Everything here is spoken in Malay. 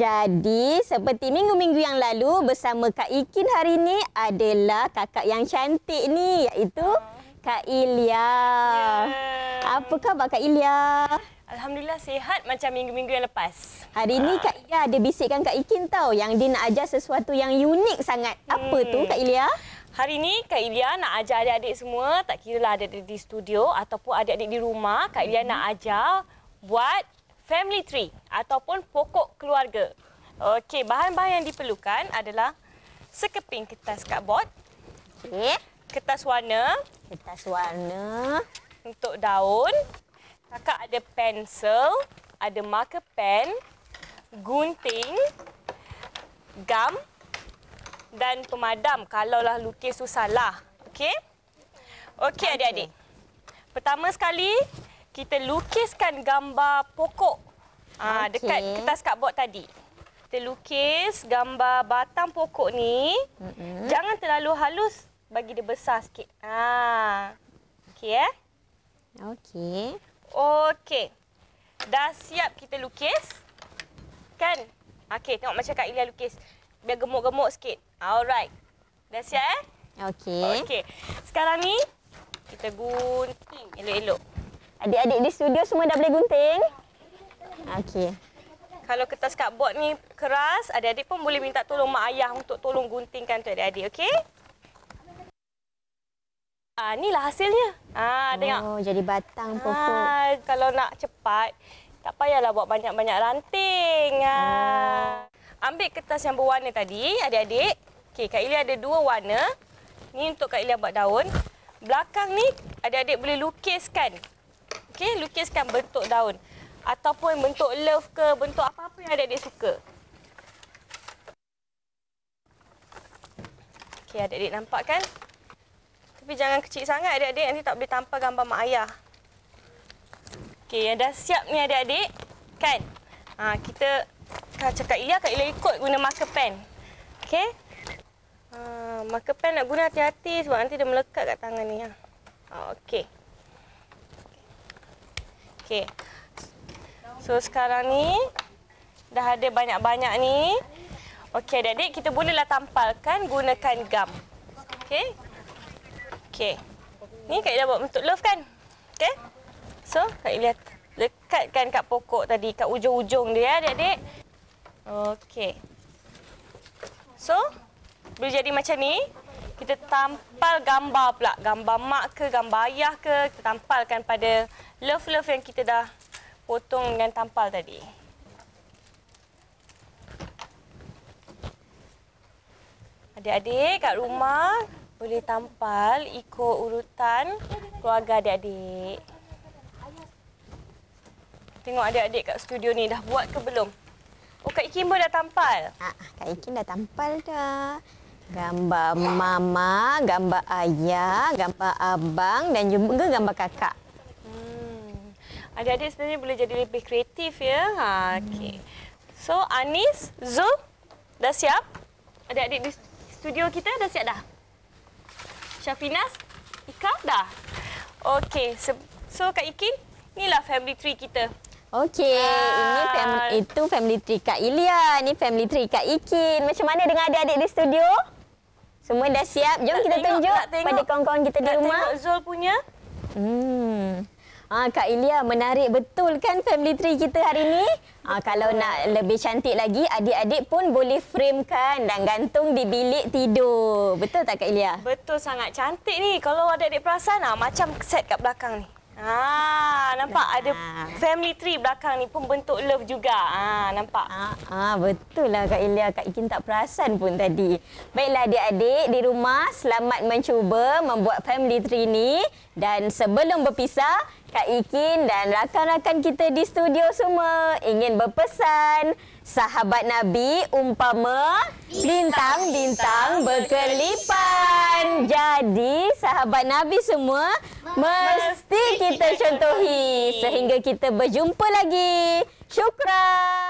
Jadi, seperti minggu-minggu yang lalu bersama Kak Ikin hari ini adalah kakak yang cantik ni iaitu Kak Ilya. Ya. Apa khabar Kak Ilya? Alhamdulillah sihat macam minggu-minggu yang lepas. Hari ni Kak Ilya ada bisikkan Kak Ikin tau yang dia nak ajar sesuatu yang unik sangat. Apa tu Kak Ilya? Hari ni Kak Ilya nak ajar adik-adik semua, tak kira lah adik-adik di studio ataupun adik-adik di rumah, Kak Ilya nak ajar buat family tree ataupun pokok keluarga. Okey, bahan-bahan yang diperlukan adalah sekeping kertas cardboard, Okey. kertas warna Kertas warna. untuk daun, kakak ada pensel, ada marker pen, gunting, gam dan pemadam kalaulah lukis tu salah. Okey? Okey adik-adik. Pertama sekali kita lukiskan gambar pokok. Ah Okey. dekat kertas cardboard tadi. Kita lukis gambar batang pokok ni. Mm-mm. Jangan terlalu halus bagi dia besar sikit. Ah. Okey eh? Okey. Okey. Dah siap kita lukis? Kan? Okey, tengok macam Kak Ilya lukis. Biar gemuk-gemuk sikit. Alright. Dah siap eh? Okey. Okey. Sekarang ni kita gunting elok-elok. Adik-adik di studio semua dah boleh gunting? Okey. Kalau kertas cardboard ni keras, adik-adik pun boleh minta tolong mak ayah untuk tolong guntingkan tu adik-adik, okey? Ah, inilah hasilnya. Ah, tengok. Oh, jadi batang pokok. Ah, kalau nak cepat, tak payahlah buat banyak-banyak ranting. Ah. Ambil kertas yang berwarna tadi, adik-adik. Okey, Kak Ilya ada dua warna. Ni untuk Kak Ilya buat daun. Belakang ni, adik-adik boleh lukiskan. Okey, lukiskan bentuk daun. Ataupun bentuk love ke, bentuk apa-apa yang adik-adik suka. Okey, adik-adik nampak kan? Tapi jangan kecil sangat adik-adik, nanti tak boleh tampal gambar mak ayah. Okey, yang dah siap ni adik-adik, kan? Ha, kita Kak cakap Ilya, Kak Ilya ikut guna marker pen. Okey? Ha, marker pen nak guna hati-hati sebab nanti dia melekat kat tangan ni. Ha. Ha, okey. Okey. So sekarang ni dah ada banyak-banyak ni. Okey adik-adik, kita bolehlah tampalkan gunakan gam. Okey? Okey. Ni Kak Ilya buat bentuk love kan? Okey? So, Kak Ilya lekatkan kat pokok tadi, kat ujung-ujung dia adik-adik. Okey. So, boleh jadi macam ni. Kita tampal gambar pula. Gambar mak ke, gambar ayah ke. Kita tampalkan pada love-love yang kita dah potong dan tampal tadi. Adik-adik kat rumah boleh tampal ikut urutan keluarga adik-adik. Tengok adik-adik kat studio ni dah buat ke belum? Oh, Kak Ikin pun dah tampal. Ah, Kak Ikin dah tampal dah. Gambar mama, gambar ayah, gambar abang dan juga gambar kakak. Adik-adik sebenarnya boleh jadi lebih kreatif ya. Ha, okey. So, Anis, Zul, dah siap? Adik-adik di studio kita dah siap dah? Syafinas, Ika dah? Okey, so Kak Ikin, inilah family tree kita. Okey, ini Ah. fam- itu family tree Kak Ilya, ni family tree Kak Ikin. Macam mana dengan adik-adik di studio? Semua dah siap? Jom Nak kita tengok, tunjuk pada kawan-kawan kita di rumah. tengok Zul punya? Hmm. Ah, Kak Ilya, menarik betul kan family tree kita hari ni? Ah, kalau nak lebih cantik lagi, adik-adik pun boleh framekan dan gantung di bilik tidur. Betul tak Kak Ilya? Betul sangat cantik ni. Kalau adik-adik perasan ah macam set kat belakang ni. Ah, nampak ada family tree belakang ni pun bentuk love juga. Ah, nampak. Ah, ah, betul lah Kak Ilya. Kak Ikin tak perasan pun tadi. Baiklah adik-adik di rumah, selamat mencuba membuat family tree ni. Dan sebelum berpisah, Kak Ikin dan rakan-rakan kita di studio semua ingin berpesan. Sahabat Nabi umpama bintang-bintang berkelipan. Jadi sahabat Nabi semua mesti kita contohi sehingga kita berjumpa lagi. Syukran.